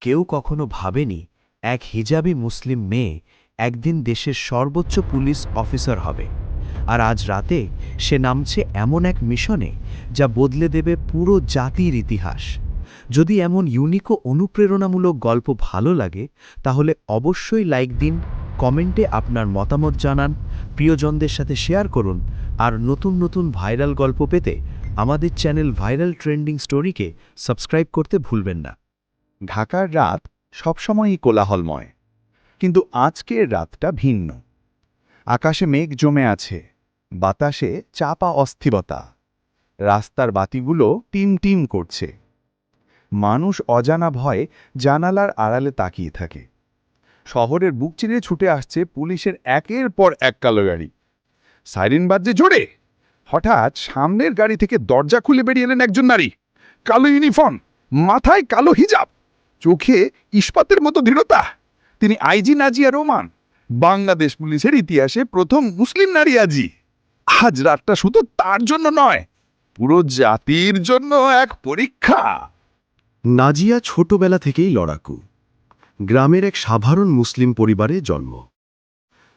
কেউ কখনো ভাবেনি, এক হিজাবি মুসলিম মেয়ে একদিন দেশের সর্বোচ্চ পুলিশ অফিসার হবে। আর আজ রাতে সে নামছে এমন এক মিশনে যা বদলে দেবে পুরো জাতির ইতিহাস। যদি এমন ইউনিক ও অনুপ্রেরণামূলক গল্প ভালো লাগে, তাহলে অবশ্যই লাইক দিন কমেন্টে আপনার মতামত জানান, প্রিয়জনদের সাথে শেয়ার করুন, আর নতুন নতুন ভাইরাল গল্প পেতে আমাদের চ্যানেল ভাইরাল ট্রেন্ডিং স্টোরিকে সাবস্ক্রাইব করতে ভুলবেন না। ঢাকার রাত সবসময়ই কোলাহলময়। কিন্তু আজকের রাতটা ভিন্ন। আকাশে মেঘ জমে আছে, বাতাসে চাপা অস্থিরতা। রাস্তার বাতিগুলো টিম টিম করছে। মানুষ অজানা ভয়ে জানালার আড়ালে তাকিয়ে থাকে। শহরের বুক চিরে ছুটে আসছে পুলিশের একের পর এক কালো গাড়ি। সাইরেন বাজছে, জোরে! হঠাৎ সামনের গাড়ি থেকে দরজা খুলে বেরিয়ে এলেন একজন নারী। কালো ইউনিফর্ম, মাথায় কালো হিজাব। চোখে ইস্পাতের মতো দৃঢ়তা। তিনি আইজি নাজিয়া রোমান, বাংলাদেশ পুলিশের ইতিহাসে প্রথম মুসলিম নারী আজি আজ রাতটা শুধু তার জন্য নয়, পুরো জাতির জন্য এক পরীক্ষা। নাজিয়া ছোটবেলা থেকেই লড়াকু। গ্রামের এক সাধারণ মুসলিম পরিবারে জন্ম।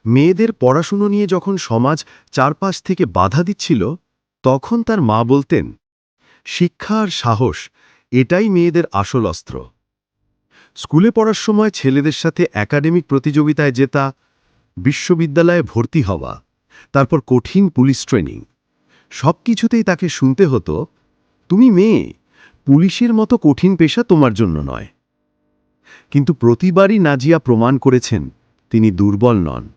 মেয়েদের পড়াশুনো নিয়ে যখন সমাজ চারপাশ থেকে বাধা দিচ্ছিল, তখন তার মা বলতেন, শিক্ষা আর সাহস, এটাই মেয়েদের আসল অস্ত্র। স্কুলে পড়ার সময় ছেলেদের সাথে একাডেমিক প্রতিযোগিতায় জেতা, বিশ্ববিদ্যালয়ে ভর্তি হওয়া, তারপর কঠিন পুলিশ ট্রেনিং সব কিছুতেই তাকে শুনতে হতো, তুমি মেয়ে, পুলিশের মতো কঠিন পেশা তোমার জন্য নয়। কিন্তু প্রতিবারই নাজিয়া প্রমাণ করেছেন তিনি দুর্বল নন।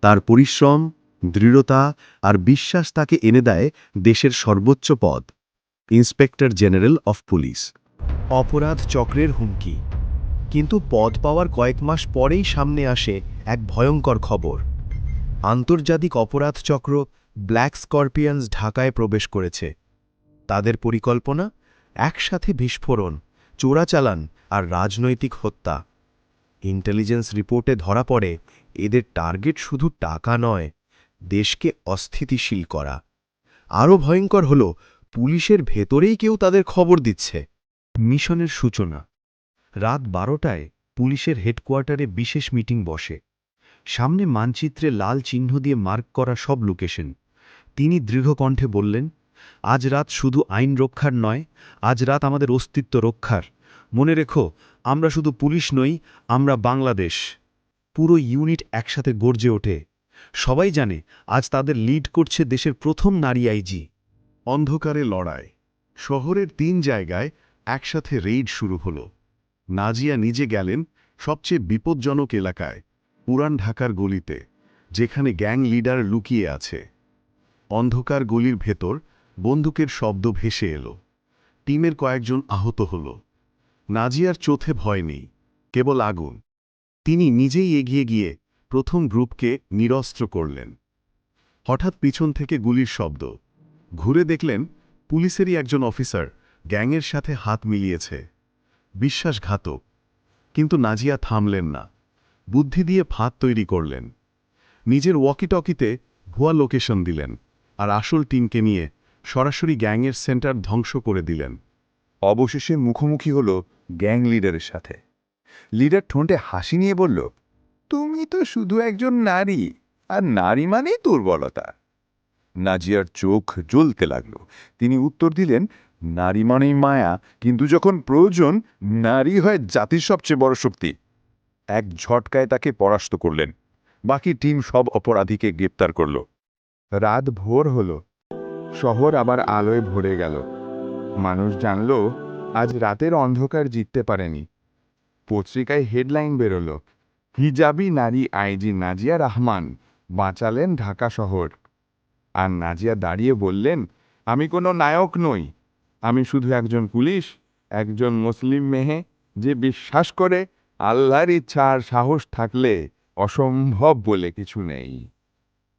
তার পরিশ্রম, দৃঢ়তা আর বিশ্বাস তাকে এনে দেয় দেশের সর্বোচ্চ পদ, ইন্সপেক্টর জেনারেল অফ পুলিশ। অপরাধ চক্রের হুমকি। কিন্তু পদ পাওয়ার কয়েক মাস পরেই সামনে আসে এক ভয়ঙ্কর খবর। আন্তর্জাতিক অপরাধ চক্র ব্ল্যাক স্করপিয়ন্স ঢাকায় প্রবেশ করেছে। তাদের পরিকল্পনা, একসাথে বিস্ফোরণ, চোরাচালান আর রাজনৈতিক হত্যা। ইন্টেলিজেন্স রিপোর্টে ধরা পড়ে, এদের টার্গেট শুধু টাকা নয়, দেশকে অস্থিতিশীল করা। আরও ভয়ঙ্কর হল, পুলিশের ভেতরেই কেউ তাদের খবর দিচ্ছে। মিশনের সূচনা। রাত বারোটায় পুলিশের হেডকোয়ার্টারে বিশেষ মিটিং বসে। সামনে মানচিত্রে লাল চিহ্ন দিয়ে মার্ক করা সব লোকেশন। তিনি দৃঢ়কণ্ঠে বললেন, আজ রাত শুধু আইন রক্ষার নয়, আজ রাত আমাদের অস্তিত্ব রক্ষার। মনে রেখো, আমরা শুধু পুলিশ নই, আমরা বাংলাদেশ। পুরো ইউনিট একসাথে গর্জে ওঠে। সবাই জানে, আজ তাদের লিড করছে দেশের প্রথম নারী আইজি। অন্ধকারে লড়াই। শহরের তিন জায়গায় একসাথে রেইড শুরু হল। নাজিয়া নিজে গেলেন সবচেয়ে বিপজ্জনক এলাকায়, পুরান ঢাকার গলিতে, যেখানে গ্যাং লিডার লুকিয়ে আছে। অন্ধকার গলির ভেতর বন্দুকের শব্দ ভেসে এলো। টিমের কয়েকজন আহত হল। নাজিয়ার চোথে ভয় নেই, কেবল আগুন। তিনি নিজেই এগিয়ে গিয়ে প্রথম গ্রুপকে নিরস্ত্র করলেন। হঠাৎ পিছন থেকে গুলির শব্দ। ঘুরে দেখলেন পুলিশেরই একজন অফিসার গ্যাংয়ের সাথে হাত মিলিয়েছে। বিশ্বাসঘাতক। কিন্তু নাজিয়া থামলেন না। বুদ্ধি দিয়ে ফাঁদ তৈরি করলেন। নিজের ওয়াকিটকিতে ভুয়া লোকেশন দিলেন আর আসল টিমকে নিয়ে সরাসরি গ্যাংয়ের সেন্টার ধ্বংস করে দিলেন। অবশেষে মুখোমুখি হল গ্যাং লিডারের সাথে। লিডার ঠোঁটে হাসি নিয়ে বলল, তুমি তো শুধু একজন নারী, আর নারী মানেই দুর্বলতা। নাজিয়ার চোখ জ্বলতে লাগল। তিনি উত্তর দিলেন নারী মানেই মায়া, কিন্তু যখন প্রয়োজন, নারী হয় জাতির সবচেয়ে বড় শক্তি। এক ঝটকায় তাকে পরাস্ত করলেন। বাকি টিম সব অপরাধীকে গ্রেপ্তার করল। রাত ভোর হল। শহর আবার আলোয় ভরে গেল। মানুষ জানল, আজ রাতের অন্ধকার জিততে পারেনি। পত্রিকায় হেডলাইন বেরোল, হিজাবি নারী আইজি নাজিয়া রহমান বাঁচালেন ঢাকা শহর। আর নাজিয়া দাঁড়িয়ে বললেন, আমি কোনো নায়ক নই। আমি শুধু একজন পুলিশ, একজন মুসলিম মেহে যে বিশ্বাস করে আল্লাহর ইচ্ছা আর সাহস থাকলে অসম্ভব বলে কিছু নেই।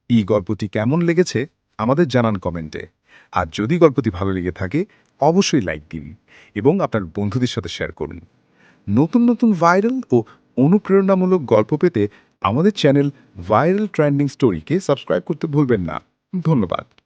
এই গল্পটি কেমন লেগেছে আমাদের জানান কমেন্টে। আর যদি গল্পটি ভালো লেগে থাকে, অবশ্যই লাইক দিন এবং আপনার বন্ধুদের সাথে শেয়ার করুন। নতুন নতুন ভাইরাল ও অনুপ্রেরণামূলক গল্প পেতে আমাদের চ্যানেল ভাইরাল ট্রেন্ডিং স্টোরিকে সাবস্ক্রাইব করতে ভুলবেন না। ধন্যবাদ।